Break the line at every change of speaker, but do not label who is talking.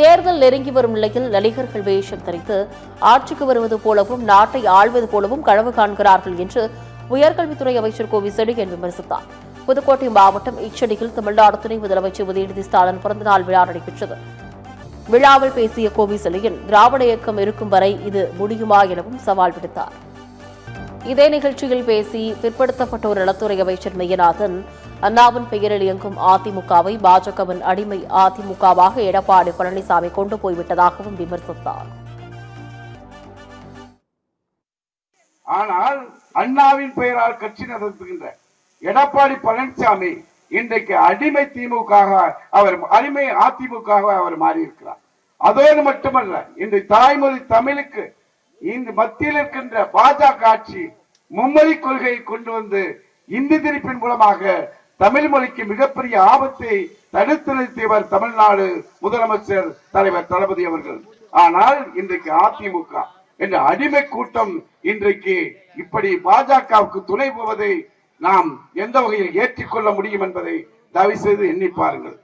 தேர்தல் நெருங்கி வரும் நிலையில் நடிகர்கள் வேஷம் தரித்து ஆட்சிக்கு வருவது போலவும் நாட்டை ஆள்வது போலவும் கனவு காண்கிறார்கள் என்று உயர்கல்வித்துறை அமைச்சர் கோவி செழியன் விமர்சித்தார். புதுக்கோட்டை மாவட்டம் இச்சடியில் தமிழ்நாடு துணை முதலமைச்சர் உதயநிதி ஸ்டாலின் பிறந்தநாள் விழா நடைபெற்றது. விழாவில் பேசிய கோவி திராவிட இயக்கம் இருக்கும் வரை இது முடியுமா எனவும் சவால் விடுத்தார். இதே நிகழ்ச்சியில் பேசி பிற்படுத்தப்பட்டோர் நலத்துறை அமைச்சர் மெய்யநாதன் அண்ணாவின் பெயரில் இயங்கும் அதிமுகவை பாஜகவின் அடிமை அதிமுகவாக எடப்பாடி பழனிசாமி கொண்டு போய்விட்டதாகவும் விமர்சித்தார்.
ஆனால் அண்ணாவின் பெயரால் கட்சி நடத்துகின்ற எடப்பாடி பழனிசாமி இன்றைக்கு அடிமை திமுக அவர் அடிமை அதிமுக அவர் மாறி இருக்கிறார் அதோடு மட்டுமல்ல இன்று தாய்மொழி தமிழுக்கு இந்த மத்தியில் இருக்கின்ற பாஜக ஆட்சி மும்மொழி கொள்கையை கொண்டு வந்து இந்தி திணிப்பின் மூலமாக தமிழ் மொழிக்கு மிகப்பெரிய ஆபத்தை தடுத்து நிறுத்தியவர் தமிழ்நாடு முதலமைச்சர் தலைவர் தளபதி அவர்கள். ஆனால் இன்றைக்கு அதிமுக என்ற அடிமை கூட்டம் இன்றைக்கு இப்படி பாஜகவுக்கு துணை போவதை நாம் எந்த வகையில் ஏற்றுக்கொள்ள முடியும் என்பதை தயவு செய்து எண்ணி பாருங்கள்.